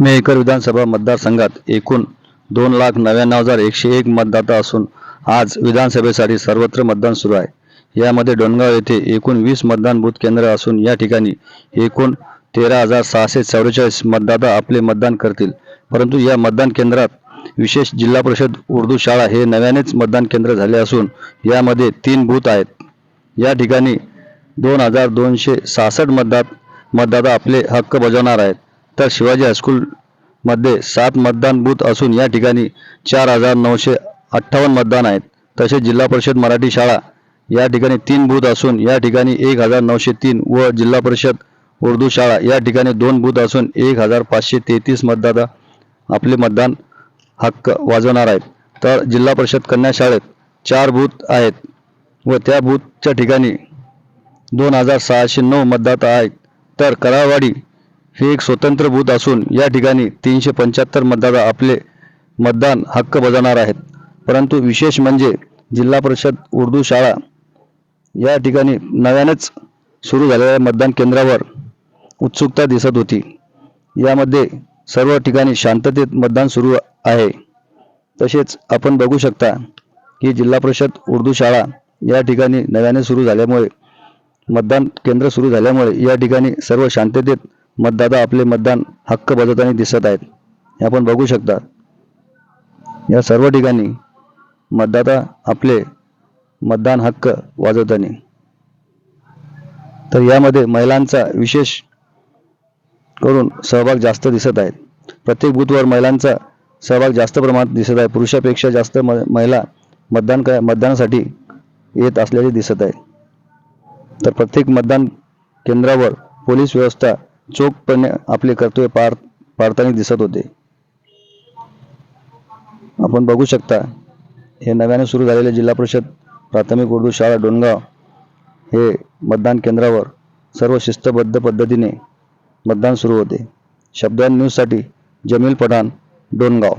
मेहकर विधानसभा मतदारसंघात एकूण दोन लाख नव्याण्णव हजार एकशे एक मतदाता असून आज विधानसभेसाठी सर्वत्र मतदान सुरू आहे. यामध्ये डोणगाव येथे एकूण वीस मतदान बूथ केंद्र असून या ठिकाणी एकूण तेरा हजार सहाशे चौवेचाळीस मतदाता आपले मतदान करतील. परंतु या मतदान केंद्रात विशेष जिल्हा परिषद उर्दू शाळा हे नव्यानेच मतदान केंद्र झाले असून यामध्ये तीन बूथ आहेत. या ठिकाणी दोन हजार दोनशे सहासष्ट मतदात मतदाता आपले हक्क बजावणार आहेत. तर शिवाजी हायस्कूलमध्ये सात मतदान बूथ असून या ठिकाणी चार हजार नऊशे अठ्ठावन्न मतदान आहेत. तसेच जिल्हा परिषद मराठी शाळा या ठिकाणी तीन बूथ असून या ठिकाणी एक हजार नऊशे तीन व जिल्हा परिषद उर्दू शाळा या ठिकाणी दोन बूथ असून एक हजार पाचशे तेहतीस मतदाता आपले मतदान हक्क वाजवणार आहेत. तर जिल्हा परिषद कन्या शाळेत चार बूथ आहेत व त्या बूथच्या ठिकाणी दोन हजार सहाशे नऊ मतदाता आहेत. तर कराळवाडी हे एक स्वतंत्र बूथ असून या ठिकाणी तीनशे पंच्याहत्तर मतदाता आपले मतदान हक्क बजावणार आहेत. परंतु विशेष म्हणजे जिल्हा परिषद उर्दू शाळा या ठिकाणी नव्यानेच सुरू झालेल्या मतदान केंद्रावर उत्सुकता दिसत होती. यामध्ये सर्व ठिकाणी शांततेत मतदान सुरू आहे. तसेच आपण बघू शकता की जिल्हा परिषद उर्दू शाळा या ठिकाणी नव्याने सुरू झाल्यामुळे मतदान केंद्र सुरू झाल्यामुळे या ठिकाणी सर्व शांततेत मतदाता आपले मतदान हक्क बजावताना दिसत आहेत. हे आपण बघू शकता. या सर्व ठिकाणी मतदाता आपले मतदान हक्क वाजवताना. तर यामध्ये महिलांचा विशेष करून सहभाग जास्त दिसत आहेत प्रत्येक बूथवर महिलांचा सहभाग जास्त प्रमाणात दिसत आहे. पुरुषापेक्षा जास्त म महिला मतदान क मतदानासाठी येत असलेले दिसत आहे. तर प्रत्येक मतदान केंद्रावर पोलीस व्यवस्था चोखपणे आपले कर्तव्य पार पाडताना दिसत होते. आपण बघू शकता हे नव्याने सुरू झालेले जिल्हा परिषद प्राथमिक उर्दू शाळा डोणगाव हे मतदान केंद्रावर सर्व शिस्तबद्ध पद्धतीने मतदान सुरू होते. शब्दां न्यूजसाठी जमील पठाण डोणगाव.